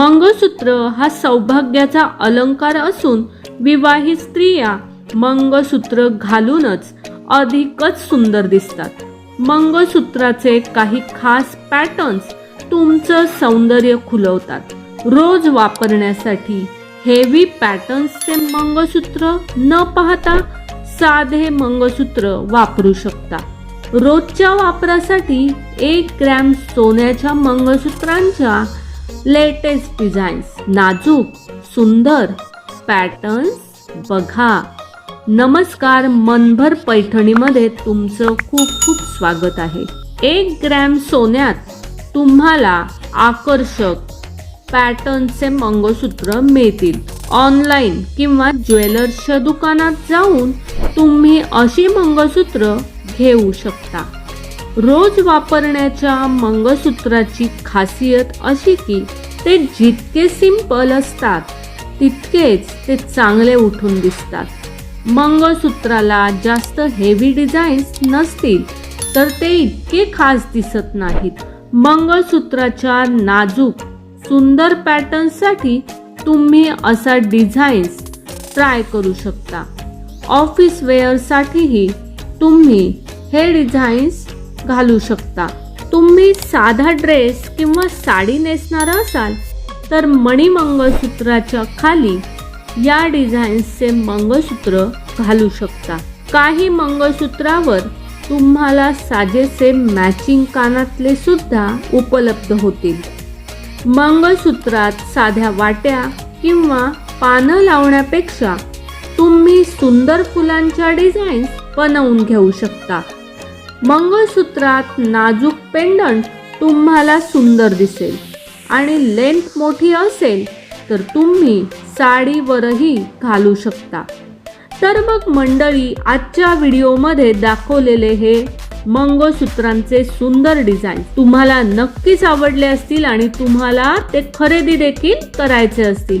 मंगळसूत्र हा सौभाग्याचा अलंकार असून विवाहित स्त्रिया मंगळसूत्र घालूनच अधिकच सुंदर दिसतात. मंगळसूत्राचे काही खास पॅटर्न्स तुमचं सौंदर्य खुलवतात. रोज वापरण्यासाठी हेवी पॅटर्न्सचे मंगळसूत्र न पाहता साधे मंगळसूत्र वापरू शकता. रोजच्या वापरासाठी एक ग्रॅम सोन्याच्या मंगळसूत्रांच्या लेटेस्ट डिझाईन्स नाजूक सुंदर. पॅटर्न्स बघा. नमस्कार मनभर पैठणीमध्ये तुमचं खूप खूप स्वागत आहे. एक ग्रॅम सोन्यात तुम्हाला आकर्षक पॅटर्नचे मंगळसूत्र मिळतील. ऑनलाईन किंवा ज्वेलर्सच्या दुकानात जाऊन तुम्ही अशी मंगळसूत्र घेऊ शकता. रोज वापरण्याच्या मंगळसूत्राची खासियत अशी की ते जितके सिंपल असतात तितकेच ते चांगले उठून दिसतात. मंगळसूत्राला जास्त हेवी डिझाईन्स नसतील तर ते इतके खास दिसत नाहीत. मंगळसूत्राच्या नाजूक सुंदर पॅटर्नसाठी तुम्ही असा डिझाईन्स ट्राय करू शकता. ऑफिस वेअरसाठीही तुम्ही हे डिझाईन्स घालू शकता. तुम्ही साधा ड्रेस किंवा साडी नेसणार असाल तर मणी मंगळसूत्राच्या खाली या डिझाईन्सचे मंगळसूत्र घालू शकता. काही मंगळसूत्रावर तुम्हाला साजेसे मॅचिंग कानातले सुद्धा उपलब्ध होतील. मंगळसूत्रात साध्या वाट्या किंवा पानं लावण्यापेक्षा तुम्ही सुंदर फुलांच्या डिझाईन्स बनवून घेऊ शकता. मंगळसूत्रात नाजूक पेंडंट तुम्हाला सुंदर दिसेल. आणि लेंथ मोठी असेल तर तुम्ही साडीवरही घालू शकता. तर मग मंडळी आजच्या व्हिडिओमध्ये दाखवलेले हे मंगळसूत्रांचे सुंदर डिझाईन तुम्हाला नक्कीच आवडले असतील आणि तुम्हाला ते खरेदी देखील करायचे असतील.